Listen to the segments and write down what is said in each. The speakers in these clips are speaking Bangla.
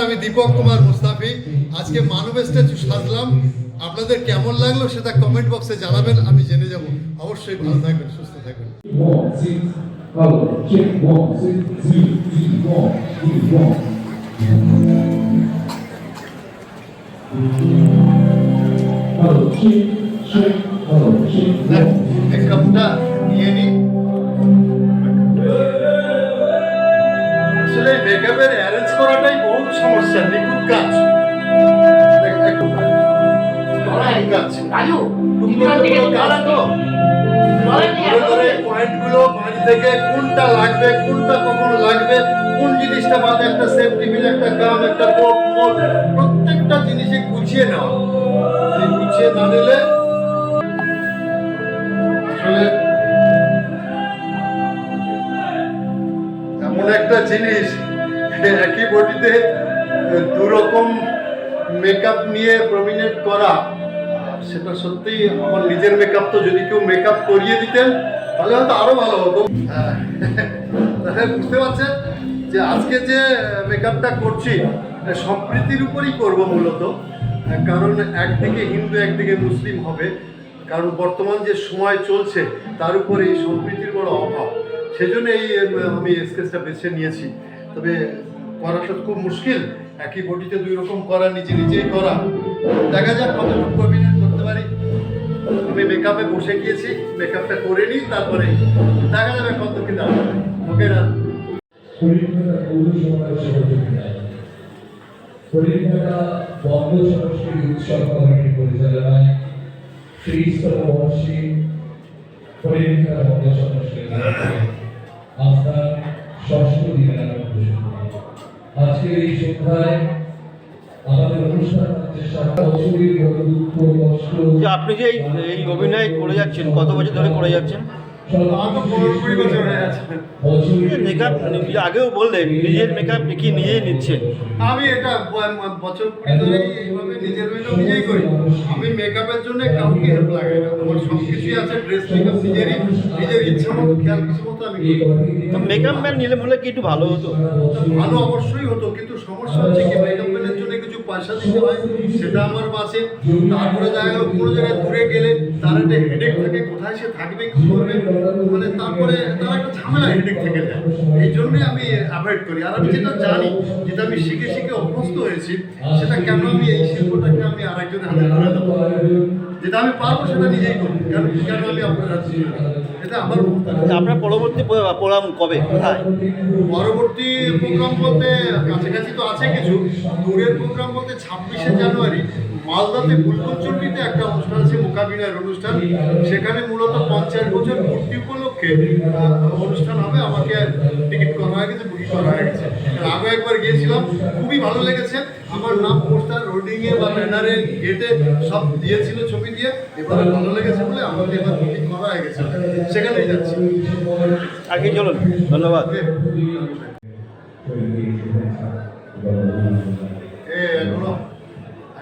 আমি দীপক কুমার মুস্তাফি আজকে মানব স্ট্যাচু সাজলাম আপনাদের কেমন লাগল সেটা কমেন্ট বক্সে জানাবেন আমি জেনে যাব অবশ্যই ভালো থাকবেন সুস্থ থাকবেন সমস্যা নিখুঁত কাজ। এক- এক- নিখুঁত কাজ। রাজু টুকরো টুকরো কাজ তো। ধরে ধরে পয়েন্টগুলো বাড়ি থেকে কোনটা লাগবে কোনটা কখন লাগবে কোন জিনিসটা বাদে একটা সেফটি বিল একটা গাম একটা কোপ মোট প্রত্যেকটা জিনিসে গুছিয়ে নেওয়া। এই গুছিয়ে না নিলে আসলে এমন একটা জিনিস একই বডিতে দু রকম মেকআপ নিয়ে প্রমিনেট করা, সেটা সত্যিই আমার নিজের মেকআপ তো যদি কেউ মেকআপ করিয়ে দিতেন, তাহলে হয়তো আরও ভালো হতো। হ্যাঁ। বুঝতে পারছেন যে আজকে যে মেকআপটা করছি, সম্প্রীতির উপরই করব মূলত, কারণ একদিকে হিন্দু, একদিকে মুসলিম হবে, কারণ বর্তমান যে সময় চলছে, তার উপরে এই সম্প্রীতির বড় অভাব। সেজন্য এই আমি স্কেচটা বেছে নিয়েছি। তবে করাটা খুব মুশকিল। একই বডিতে দুই রকম করা, নিজে নিজেই করা। দেখা যাক কতটুকু অভিনয় করতে পারি। আমি মেকআপে বসে গিয়েছি মেকআপটা করে নিই, তারপরে দেখা যাবে কত কি দাম। ওকে না হরিণঘাটা সংস্কৃতি উৎসব পরিচালনায়। সংস্কৃতি ষষ্ঠ দিনের। আজকের এই সন্ধ্যায় আপনি যে এই অভিনয় করে যাচ্ছেন কত বছর ধরে করে যাচ্ছেন? মেকআপ আগেও বললেন নিজের মেকআপ কি নিজেই নিচ্ছেন আমি এটা বছর কুড়ি এইভাবে নিজের মেকআপ নিজেই করি। আমি মেকআপের জন্য কাউকে হেল্প লাগাই না। আমার সব কিছুই আছে ড্রেস মেকআপ নিজেরই নিজের ইচ্ছা মতো খেয়াল কিছু মতো আমি মেকআপ ম্যান নিলে মনে কি একটু ভালো হতো? ভালো অবশ্যই হতো কিন্তু সমস্যা হচ্ছে কি মেকআপ ম্যানের পয়সা দিতে হয়, সেটা আমার বাঁচে তারপরে দেখা কোনো জায়গায় দূরে গেলে তার একটা হেডেক থাকে, কোথায় সে থাকবে, কি করবে? মানে তারপরে তার একটা ঝামেলা হেডেক থেকে যায়। এই জন্যই আমি অ্যাভয়েড করি। আর আমি যেটা জানি, যেটা আমি শিখে শিখে অভ্যস্ত হয়েছি, সেটা কেন আমি এই শিল্পটাকে আমি আরেকজনের হাতে তুলে দেবো? যেটা আমি পারব সেটা নিজেই করব। কেন কেন আমি আপনার কাছে এটা আমার। আপনার পরবর্তী প্রোগ্রাম কবে? কোথায়? পরবর্তী প্রোগ্রাম বলতে কাছাকাছি তো আছে কিছু। দূরের প্রোগ্রাম বলতে ছাব্বিশে জানুয়ারি। মালদাতে বুলবুলচন্ডিতে একটা অনুষ্ঠান আছে মোকাবিলার অনুষ্ঠান। সেখানে মূলত পঞ্চাশ বছর পূর্তি উপলক্ষে অনুষ্ঠান হবে। আমাকে টিকিট করা হয়ে গেছে বুকিং করা হয়ে গেছে। আগে একবার গিয়েছিলাম। খুবই ভালো লেগেছে। আমার নাম পোস্টার হোর্ডিংয়ে বা ব্যানারে গেটে সব দিয়েছিল ছবি দিয়ে। এবার ভালো লেগেছে বলে আমাকে এবার বুকিং করা হয়ে গেছে। সেখানেই যাচ্ছি। আগে চলুন। ধন্যবাদ।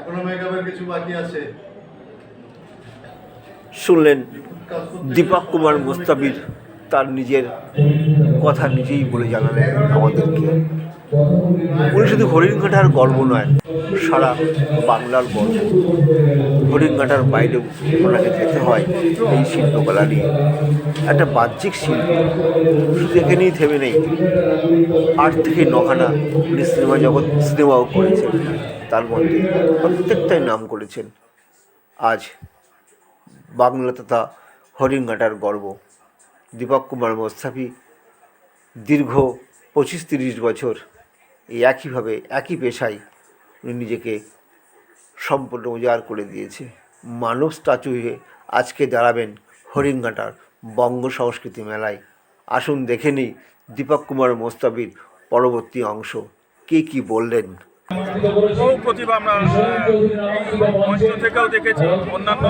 এখনও এখনও কিছু বাকি আছে? শুনলেন দীপক কুমার মুস্তাবির তার নিজের কথা নিজেই বলে জানালেন আমাদেরকে। উনি শুধু হরিণঘাটার গর্ব নয়, সারা বাংলার গর্ব। হরিণঘাটার বাইরে ওনাকে যেতে হয় এই শিল্পকলা নিয়ে। একটা বাহ্যিক শিল্প, শুধু এখানেই থেমে নেই। আট থেকে নখানা উনি সিনেমা জগৎ, সিনেমাও করেছেন। তার মধ্যে প্রত্যেকটাই নাম করেছেন। আজ বাংলা তথা হরিণঘাটার গর্ব। দীপক কুমার মোস্তাফি দীর্ঘ পঁচিশ তিরিশ বছর এই একইভাবে, একই পেশায় উনি নিজেকে সম্পূর্ণ উজাড় করে দিয়েছে। মানব স্ট্যাচু হয়ে আজকে দাঁড়াবেন হরিণঘাটার বঙ্গ সংস্কৃতি মেলায়। আসুন দেখে নিই দীপক কুমার মোস্তাবির পরবর্তী অংশ। কে কি বললেন? বহু প্রতিভা আমরা এই মঞ্চ থেকেও দেখেছি, অন্যান্য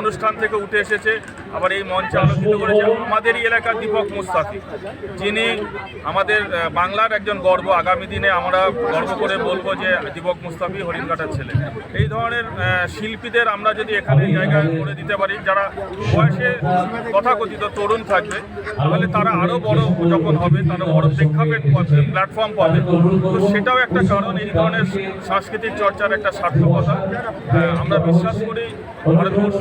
অনুষ্ঠান থেকে উঠে এসেছে, আবার এই মঞ্চে আলোচিত করেছে আমাদেরই এলাকার দীপক মুস্তাফি যিনি আমাদের বাংলার একজন গর্ব। আগামী দিনে আমরা গর্ব করে বলব যে দীপক মুস্তাফি হরিণঘাটার ছেলে। এই ধরনের শিল্পীদের আমরা যদি এখানে জায়গায় করে দিতে পারি, যারা বয়সে তথাকথিত তরুণ থাকবে, তাহলে তারা আরও বড় যখন হবে, তারা বড় প্রেক্ষাপট প্ল্যাটফর্ম পাবে। তো সেটাও একটা কারণ, এই ধরনের সাংস্কৃতিক চর্চার একটা সার্থকতা। আমরা বিশ্বাস করি ভারতবর্ষ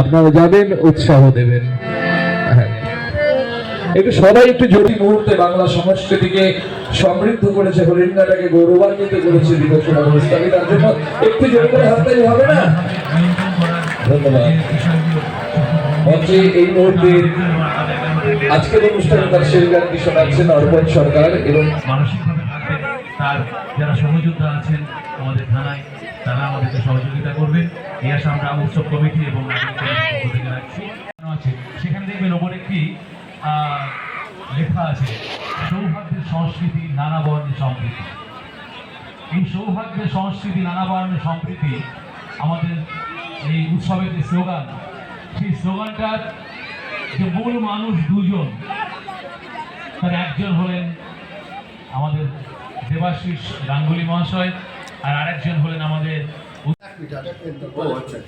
আপনারা যাবেন উৎসাহ দেবেন। হ্যাঁ। একটু সবাই একটু জরুরি মুহূর্তে বাংলা সংস্কৃতিকে সমৃদ্ধ করেছে হরিণাটাকে গৌরবান্বিত করেছে বিকশনা মুস্তাফি তার জন্য একটু জোরে করে হাততালি হবে না? ধন্যবাদ। মঞ্চে এই মুহূর্তে আজকের অনুষ্ঠানে তার শেষ গানটি শোনাচ্ছেন অর্পণ সরকার এবং মানসিকভাবে তার যারা সহযোদ্ধা আছেন আমাদের থানায়, তারা আমাদেরকে সহযোগিতা করবেন। এই আশা আমরা উৎসব কমিটি এবং আছে। সেখানে দেখবেন ওপর একটি লেখা আছে সৌভাগ্যের সংস্কৃতি নানা বর্ণের সম্প্রীতি। এই সৌভাগ্যের সংস্কৃতি নানা বর্ণের সম্প্রীতি আমাদের এই উৎসবের যে স্লোগান, সেই স্লোগানটার যে মূল মানুষ দুজন, তার একজন হলেন আমাদের দেবাশিস গাঙ্গুলি মহাশয় আর আরেকজন হলেন আমাদের আচ্ছা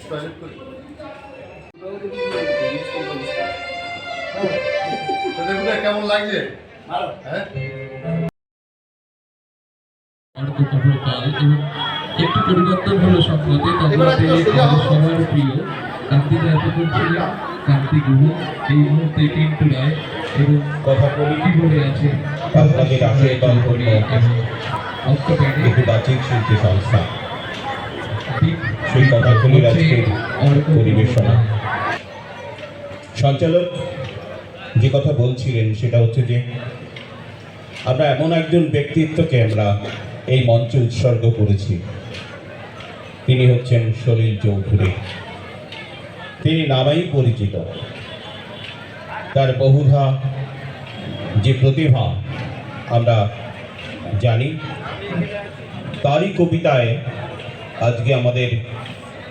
কেমন লাগছে? হ্যাঁ? একটু পরিবর্তন হলো সম্প্রতি এবার তবে। সবার প্রিয় কার্তিক এতক্ষণ ছিলেন কার্তিক গুহ এই মুহূর্তে পিন্টু রায় এবং কথা বলে। কি বলে আছে? আপনাদের আশীর্বাদ একটি বাচিক শিল্পী সংস্থা। সেই কথাগুলির আজকের পরিবেশনা। সঞ্চালক যে কথা বলছিলেন সেটা হচ্ছে যে, আমরা এমন একজন ব্যক্তিত্বকে আমরা এই মঞ্চে উৎসর্গ করেছি। তিনি হচ্ছেন সলিল চৌধুরী। তিনি নামেই পরিচিত। তার বহুধা যে প্রতিভা আমরা জানি। তারই কবিতায় আজকে আমাদের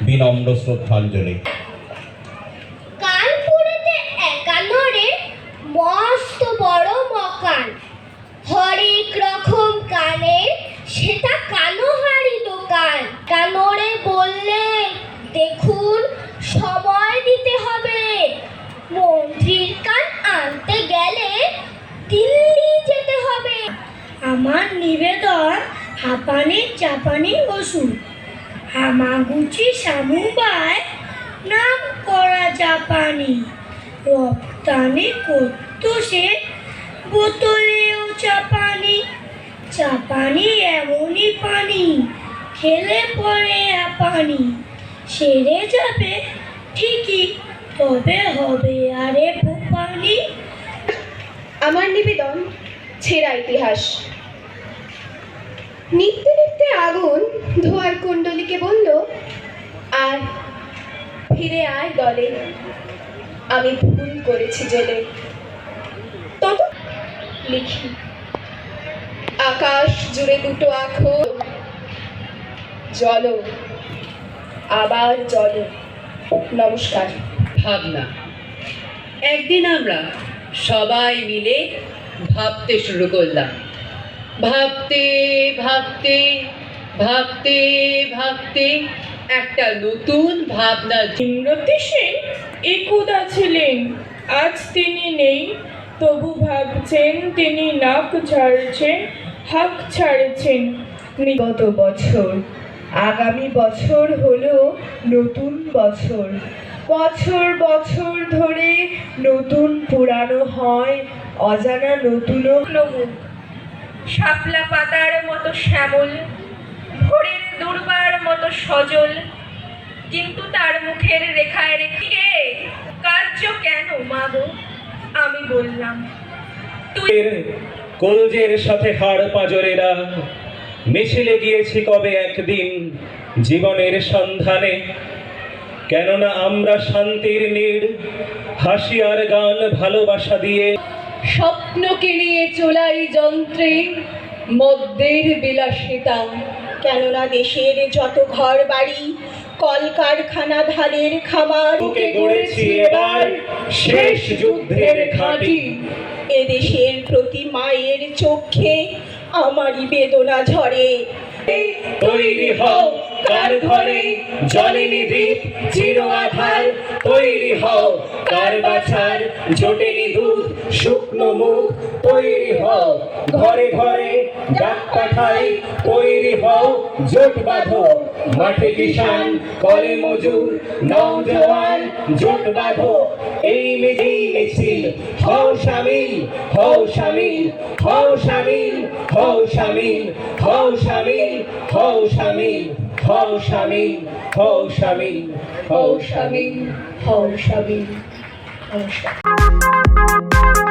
বিনম্র শ্রদ্ধাঞ্জলি কানপুরেতে একান্নরে মস্ত বড় মকান হরেক রকম কানের সেটা কানোহারি দোকান কানোরে বললে দেখুন সময় দিতে হবে মন্ত্রীর কান আনতে গেলে দিল্লি যেতে হবে আমার নিবেদন হাঁপানি, চাপানি, ওষুধ। হামাগুচি, সামুবাই, নাম করা জাপানি। রপ্তানি করতো সে বোতলেও চাপানি। চাপানি এমনই পানি, খেলে পরে পানি সেরে যাবে ঠিকই, তবে হবে আরে পানি আমার নিবেদন ছেঁড়া ইতিহাস। নিত্যে নিত্যে আগুন ধোয়ার কুণ্ডলীকে বলল, আর ফিরে আয় দলে। আমি ভুল করেছি জেলে। তত লিখি। আকাশ জুড়ে দুটো আখো জল, আবার জল। নমস্কার। ভাবনা। একদিন আমরা সবাই মিলে ভাবতে শুরু করলাম। ভাবতে ভাবতে ভাবতে ভাবতে একটা নতুন ভাবনা। ইমরতি সেন একদা ছিলেন, আজ তিনি নেই। তবু ভাবছেন তিনি নাক ছাড়ছেন হাক ছাড়ছেন। গত বছর, আগামী বছর হলো নতুন বছর। বছর বছর ধরে নতুন পুরানো হয়, অজানা নতুনও শাপলা পাতার মতো শ্যামল, ভোরের দুর্বার মতো সজল, কিন্তু তার মুখের রেখায় রেখে কার্য কেন মাগো? আমি বললাম, তুই কলজের সাথে হাড় পাজরেরা মিছিলে গিয়েছি কবে একদিন জীবনের সন্ধানে। কেননা আমরা শান্তির নীড়, হাসি আর গান ভালোবাসা দিয়ে স্বপ্নকে নিয়ে চলাই যন্ত্রে মদ্যের বিলাসিতা। কেননা দেশের যত ঘর বাড়ি কলকারখানা ধানের খামার গড়েছি এবার শেষ যুদ্ধের ঘাঁটি। এদেশের প্রতি মায়ের চোখে আমারই বেদনা ঝরে। তৈরি হও। কার ঘরে জলে দ্বীপ চির আধার তৈরি হও। কার বাছার জটেনি দুধ শুকনো মুখ তৈরি হও। ঘরে ঘরে ডাক পাঠাই তৈরি হও। জোট বাঁধো। মাঠে কিষান করে মজুর। নওজওয়ান জোট বাঁধো। এই মিছিল মিছিল। হও শামিল হও শামিল হও শামিল হও শামিল হও শামিল হও শামিল হও স্বামী হও স্বামী হও স্বামী হও স্বামী। হও স্বামী